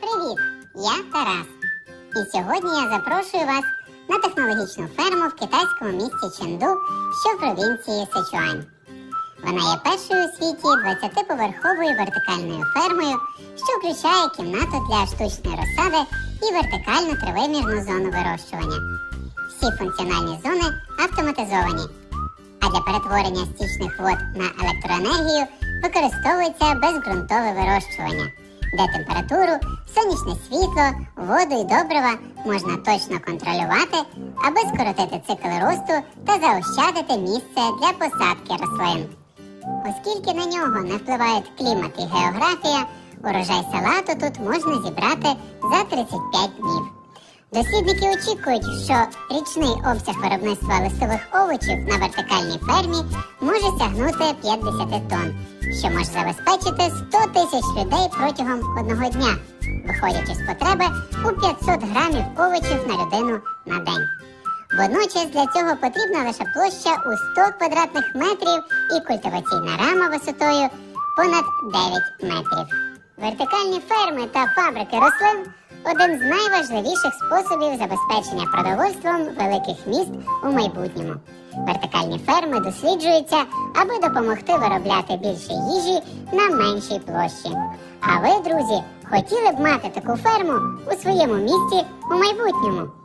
Привіт! Я Тарас. І сьогодні я запрошую вас на технологічну ферму в китайському місті Ченду, що в провінції Сичуань. Вона є першою у світі 20-поверховою вертикальною фермою, що включає кімнату для штучної розсади і вертикальну тривимірну зону вирощування. Всі функціональні зони автоматизовані. А для перетворення стічних вод на електроенергію використовується безґрунтове вирощування, де температуру, сонячне світло, воду і добрива можна точно контролювати, аби скоротити цикл росту та заощадити місце для посадки рослин. Оскільки на нього не впливають клімат і географія, урожай салату тут можна зібрати за 35 днів. Дослідники очікують, що річний обсяг виробництва листових овочів на вертикальній фермі може сягнути 50 тонн, що може забезпечити 100 тисяч людей протягом одного дня, виходячи з потреби у 500 грамів овочів на людину на день. Водночас для цього потрібна лише площа у 100 квадратних метрів і культиваційна рама висотою понад 9 метрів. Вертикальні ферми та фабрики рослин один з найважливіших способів забезпечення продовольством великих міст у майбутньому. Вертикальні ферми досліджуються, аби допомогти виробляти більше їжі на меншій площі. А ви, друзі, хотіли б мати таку ферму у своєму місті у майбутньому?